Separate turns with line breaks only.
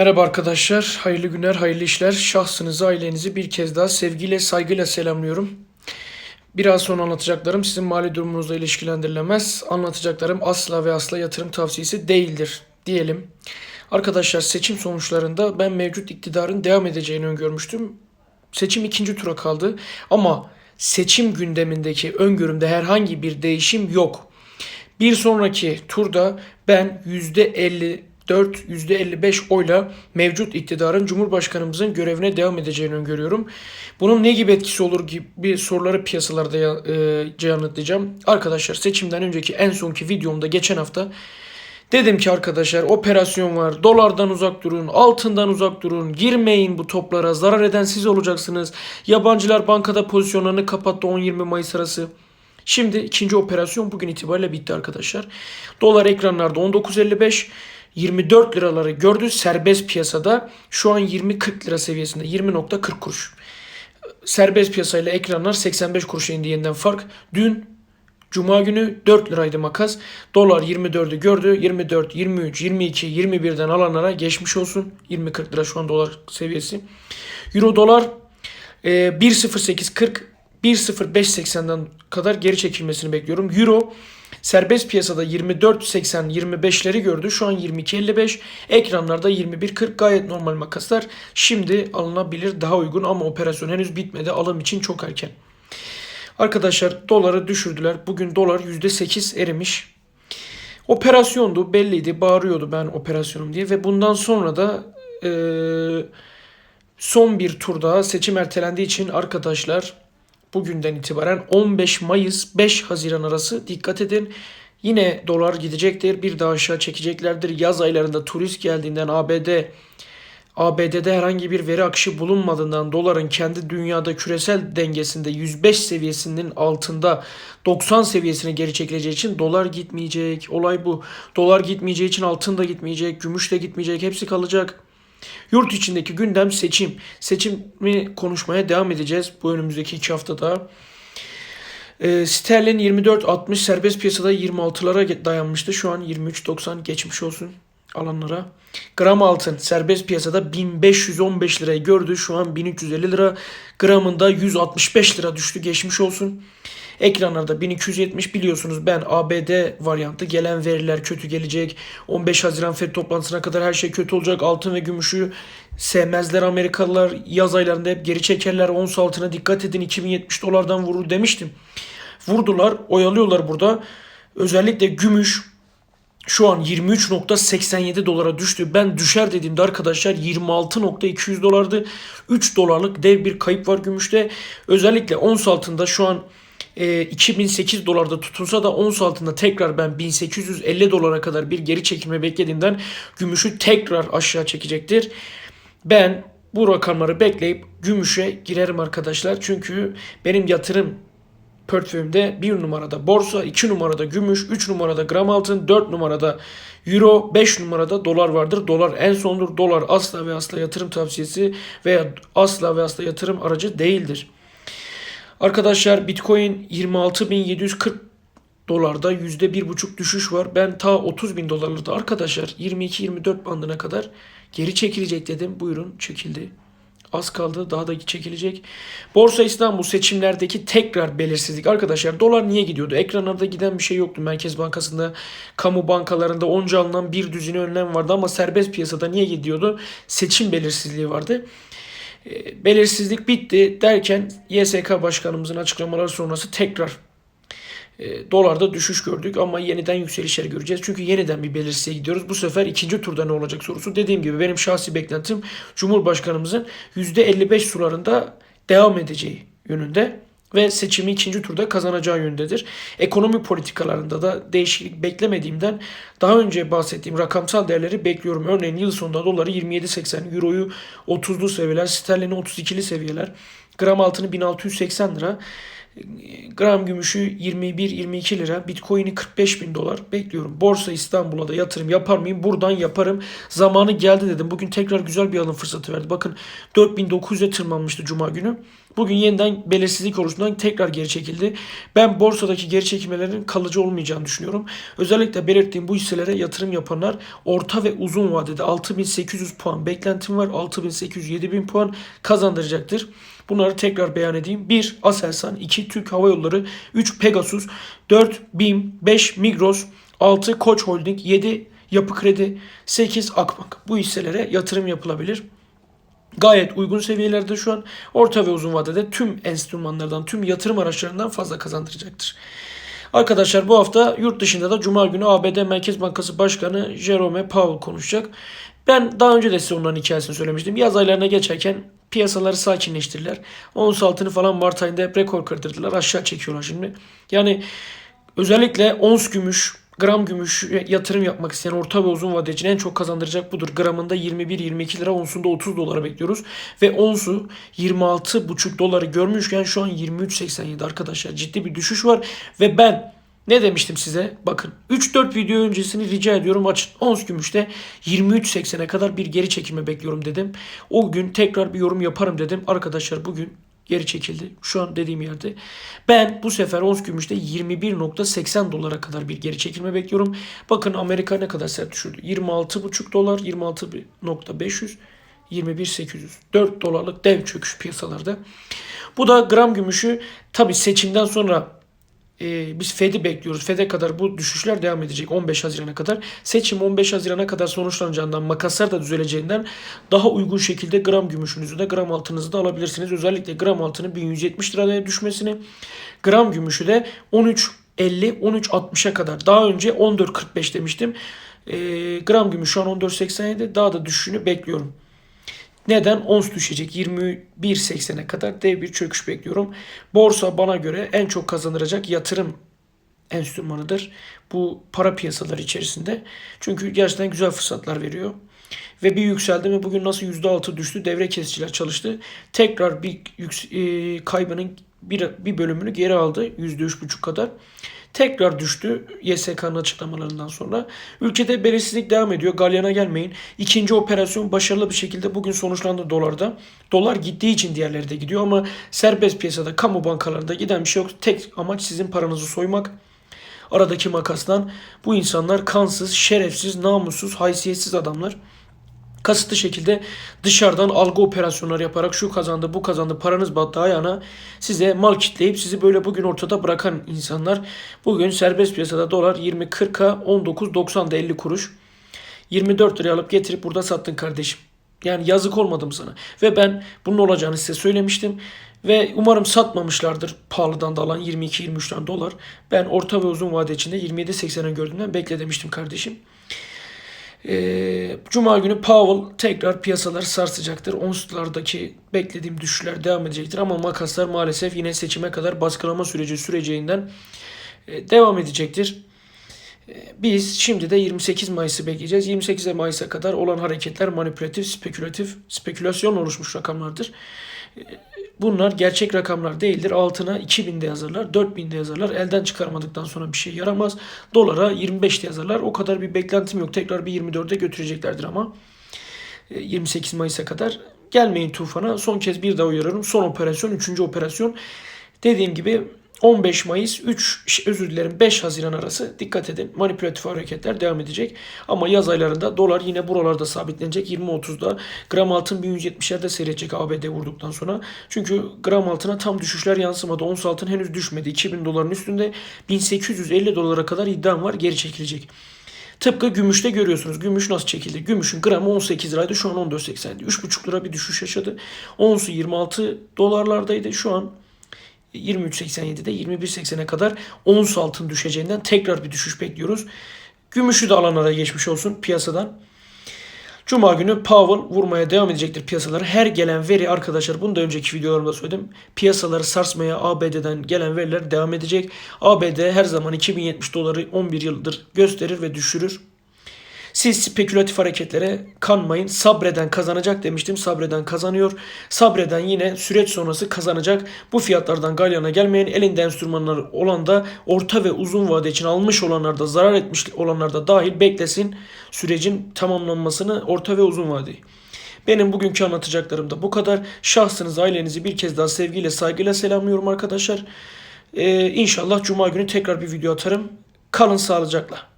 Merhaba arkadaşlar, hayırlı günler, hayırlı işler. Şahsınızı, ailenizi bir kez daha sevgiyle, saygıyla selamlıyorum. Biraz sonra anlatacaklarım sizin mali durumunuzla ilişkilendirilemez. Anlatacaklarım asla ve asla yatırım tavsiyesi değildir diyelim. Arkadaşlar seçim sonuçlarında ben mevcut iktidarın devam edeceğini öngörmüştüm. Seçim ikinci tura kaldı ama seçim gündemindeki öngörümde herhangi bir değişim yok. Bir sonraki turda ben %54, %55 oyla mevcut iktidarın Cumhurbaşkanımızın görevine devam edeceğini öngörüyorum. Bunun ne gibi etkisi olur gibi soruları piyasalarda ya- e, yanıtlayacağım. Arkadaşlar seçimden önceki en sonki videomda geçen hafta Dedim ki arkadaşlar operasyon var. Dolardan uzak durun, altından uzak durun. Girmeyin bu toplara. Zarar eden siz olacaksınız. Yabancılar bankada pozisyonlarını kapattı 10-20 Mayıs arası. Şimdi ikinci operasyon bugün itibariyle bitti arkadaşlar. Dolar ekranlarda 19.55 24 liraları gördü serbest piyasada. Şu an 20-40 lira seviyesinde 20.40 kuruş. Serbest piyasayla ekranlar 85 kuruşa indi yeniden fark. Dün Cuma günü 4 liraydı makas. Dolar 24'ü gördü. 24, 23, 22, 21'den alanlara geçmiş olsun. 20-40 lira şu an dolar seviyesi. Euro dolar e, 1.0840 1.0580'den kadar geri çekilmesini bekliyorum. Euro serbest piyasada 24.80 25'leri gördü. Şu an 22.55. Ekranlarda 21.40 gayet normal makaslar. Şimdi alınabilir daha uygun ama operasyon henüz bitmedi. Alım için çok erken. Arkadaşlar doları düşürdüler. Bugün dolar %8 erimiş. Operasyondu belliydi. Bağırıyordu ben operasyonum diye. Ve bundan sonra da eee, son bir tur daha seçim ertelendiği için arkadaşlar bugünden itibaren 15 Mayıs 5 Haziran arası dikkat edin. Yine dolar gidecektir. Bir daha aşağı çekeceklerdir. Yaz aylarında turist geldiğinden ABD ABD'de herhangi bir veri akışı bulunmadığından doların kendi dünyada küresel dengesinde 105 seviyesinin altında 90 seviyesine geri çekileceği için dolar gitmeyecek. Olay bu. Dolar gitmeyeceği için altın da gitmeyecek, gümüş de gitmeyecek. Hepsi kalacak. Yurt içindeki gündem seçim. Seçimi konuşmaya devam edeceğiz bu önümüzdeki iki haftada. E, sterlin 24.60 serbest piyasada 26'lara dayanmıştı. Şu an 23.90 geçmiş olsun alanlara. Gram altın serbest piyasada 1515 lirayı gördü. Şu an 1350 lira. Gramında 165 lira düştü. Geçmiş olsun. Ekranlarda 1270 biliyorsunuz ben ABD varyantı gelen veriler kötü gelecek. 15 Haziran FED toplantısına kadar her şey kötü olacak. Altın ve gümüşü sevmezler Amerikalılar. Yaz aylarında hep geri çekerler. Ons altına dikkat edin 2070 dolardan vurur demiştim. Vurdular oyalıyorlar burada. Özellikle gümüş şu an 23.87 dolara düştü. Ben düşer dediğimde arkadaşlar 26.200 dolardı. 3 dolarlık dev bir kayıp var gümüşte. Özellikle ons altında şu an e, 2008 dolarda tutunsa da ons altında tekrar ben 1850 dolara kadar bir geri çekilme beklediğimden gümüşü tekrar aşağı çekecektir. Ben bu rakamları bekleyip gümüşe girerim arkadaşlar. Çünkü benim yatırım portföyümde 1 numarada borsa, 2 numarada gümüş, 3 numarada gram altın, 4 numarada euro, 5 numarada dolar vardır. Dolar en sondur. Dolar asla ve asla yatırım tavsiyesi veya asla ve asla yatırım aracı değildir. Arkadaşlar Bitcoin 26.740 dolarda %1,5 düşüş var. Ben ta 30 bin dolarlarda arkadaşlar 22-24 bandına kadar geri çekilecek dedim. Buyurun çekildi. Az kaldı daha da çekilecek. Borsa İstanbul seçimlerdeki tekrar belirsizlik. Arkadaşlar dolar niye gidiyordu? Ekranlarda giden bir şey yoktu. Merkez Bankası'nda, kamu bankalarında onca alınan bir düzine önlem vardı ama serbest piyasada niye gidiyordu? Seçim belirsizliği vardı. E, belirsizlik bitti derken YSK Başkanımızın açıklamaları sonrası tekrar e, dolarda düşüş gördük ama yeniden yükselişler göreceğiz. Çünkü yeniden bir belirsizliğe gidiyoruz. Bu sefer ikinci turda ne olacak sorusu. Dediğim gibi benim şahsi beklentim Cumhurbaşkanımızın %55 sularında devam edeceği yönünde ve seçimi ikinci turda kazanacağı yönündedir. Ekonomi politikalarında da değişiklik beklemediğimden daha önce bahsettiğim rakamsal değerleri bekliyorum. Örneğin yıl sonunda doları 27.80, euroyu 30'lu seviyeler, sterlini 32'li seviyeler, gram altını 1680 lira, gram gümüşü 21-22 lira, bitcoin'i 45 bin dolar bekliyorum. Borsa İstanbul'a da yatırım yapar mıyım? Buradan yaparım. Zamanı geldi dedim. Bugün tekrar güzel bir alım fırsatı verdi. Bakın 4900'e tırmanmıştı Cuma günü. Bugün yeniden belirsizlik oluştuğundan tekrar geri çekildi. Ben borsadaki geri çekilmelerin kalıcı olmayacağını düşünüyorum. Özellikle belirttiğim bu hisselere yatırım yapanlar orta ve uzun vadede 6800 puan beklentim var. 6800-7000 puan kazandıracaktır. Bunları tekrar beyan edeyim. 1. Aselsan, 2. Türk Hava Yolları, 3. Pegasus, 4. BİM, 5. Migros, 6. Koç Holding, 7. Yapı Kredi, 8. Akbank. Bu hisselere yatırım yapılabilir gayet uygun seviyelerde şu an. Orta ve uzun vadede tüm enstrümanlardan, tüm yatırım araçlarından fazla kazandıracaktır. Arkadaşlar bu hafta yurt dışında da Cuma günü ABD Merkez Bankası Başkanı Jerome Powell konuşacak. Ben daha önce de size onların hikayesini söylemiştim. Yaz aylarına geçerken piyasaları sakinleştirdiler. Ons altını falan Mart ayında hep rekor kırdırdılar. Aşağı çekiyorlar şimdi. Yani özellikle ons gümüş, gram gümüş yatırım yapmak isteyen orta ve uzun vade için en çok kazandıracak budur. Gramında 21-22 lira, onsunda 30 dolara bekliyoruz. Ve onsu 26,5 doları görmüşken şu an 23.87 arkadaşlar. Ciddi bir düşüş var. Ve ben ne demiştim size? Bakın 3-4 video öncesini rica ediyorum açın. Ons gümüşte 23.80'e kadar bir geri çekilme bekliyorum dedim. O gün tekrar bir yorum yaparım dedim. Arkadaşlar bugün geri çekildi. Şu an dediğim yerde. Ben bu sefer ons gümüşte 21.80 dolara kadar bir geri çekilme bekliyorum. Bakın Amerika ne kadar sert düşürdü. 26.5 dolar, 26.500, 21.800. 4 dolarlık dev çöküş piyasalarda. Bu da gram gümüşü tabi seçimden sonra e, biz Fed'i bekliyoruz. Fed'e kadar bu düşüşler devam edecek 15 Haziran'a kadar. Seçim 15 Haziran'a kadar sonuçlanacağından, makaslar da düzeleceğinden daha uygun şekilde gram gümüşünüzü de gram altınızı da alabilirsiniz. Özellikle gram altının 1170 liraya düşmesini, gram gümüşü de 13 50 13.60'a kadar. Daha önce 14.45 demiştim. E, gram gümüş şu an 14.87 daha da düşüşünü bekliyorum. Neden? Ons düşecek 21.80'e kadar dev bir çöküş bekliyorum. Borsa bana göre en çok kazandıracak yatırım enstrümanıdır. Bu para piyasaları içerisinde. Çünkü gerçekten güzel fırsatlar veriyor. Ve bir yükseldi mi bugün nasıl %6 düştü devre kesiciler çalıştı. Tekrar bir yüks- e, kaybının bir, bir bölümünü geri aldı %3,5 kadar. Tekrar düştü YSK'nın açıklamalarından sonra. Ülkede belirsizlik devam ediyor. Galyana gelmeyin. İkinci operasyon başarılı bir şekilde bugün sonuçlandı dolarda. Dolar gittiği için diğerleri de gidiyor ama serbest piyasada kamu bankalarında giden bir şey yok. Tek amaç sizin paranızı soymak. Aradaki makastan bu insanlar kansız, şerefsiz, namussuz, haysiyetsiz adamlar kasıtlı şekilde dışarıdan algı operasyonları yaparak şu kazandı bu kazandı paranız battı ayağına size mal kitleyip sizi böyle bugün ortada bırakan insanlar bugün serbest piyasada dolar 20.40'a 19.90'da 50 kuruş 24 liraya alıp getirip burada sattın kardeşim. Yani yazık olmadım sana. Ve ben bunun olacağını size söylemiştim. Ve umarım satmamışlardır pahalıdan da alan 22-23'ten dolar. Ben orta ve uzun vade içinde 27.80'e gördüğümden bekle demiştim kardeşim. Ee, Cuma günü Powell tekrar piyasaları sarsacaktır. Onslardaki beklediğim düşüşler devam edecektir. Ama makaslar maalesef yine seçime kadar baskılama süreci süreceğinden e, devam edecektir. E, Biz şimdi de 28 Mayıs'ı bekleyeceğiz. 28 Mayıs'a kadar olan hareketler manipülatif, spekülatif, spekülasyon oluşmuş rakamlardır. E, Bunlar gerçek rakamlar değildir. Altına 2000'de yazarlar, 4000'de yazarlar. Elden çıkarmadıktan sonra bir şey yaramaz. Dolara 25'te yazarlar. O kadar bir beklentim yok. Tekrar bir 24'e götüreceklerdir ama. E, 28 Mayıs'a kadar gelmeyin tufana. Son kez bir daha uyarıyorum. Son operasyon, üçüncü operasyon. Dediğim gibi 15 Mayıs 3 özür dilerim 5 Haziran arası dikkat edin manipülatif hareketler devam edecek. Ama yaz aylarında dolar yine buralarda sabitlenecek 20-30'da gram altın 1170'lerde seyredecek ABD vurduktan sonra. Çünkü gram altına tam düşüşler yansımadı. Ons altın henüz düşmedi. 2000 doların üstünde 1850 dolara kadar iddiam var geri çekilecek. Tıpkı gümüşte görüyorsunuz. Gümüş nasıl çekildi? Gümüşün gramı 18 liraydı. Şu an 14.80'di. 3,5 lira bir düşüş yaşadı. Onsu 26 dolarlardaydı. Şu an 23.87'de 21.80'e kadar ons altın düşeceğinden tekrar bir düşüş bekliyoruz. Gümüşü de alanlara geçmiş olsun piyasadan. Cuma günü Powell vurmaya devam edecektir piyasaları. Her gelen veri arkadaşlar bunu da önceki videolarımda söyledim. Piyasaları sarsmaya ABD'den gelen veriler devam edecek. ABD her zaman 2070 doları 11 yıldır gösterir ve düşürür. Siz spekülatif hareketlere kanmayın. Sabreden kazanacak demiştim. Sabreden kazanıyor. Sabreden yine süreç sonrası kazanacak. Bu fiyatlardan galyana gelmeyen elinde enstrümanlar olan da orta ve uzun vade için almış olanlar da zarar etmiş olanlar da dahil beklesin sürecin tamamlanmasını orta ve uzun vadeyi. Benim bugünkü anlatacaklarım da bu kadar. Şahsınızı, ailenizi bir kez daha sevgiyle, saygıyla selamlıyorum arkadaşlar. Ee, inşallah Cuma günü tekrar bir video atarım. Kalın sağlıcakla.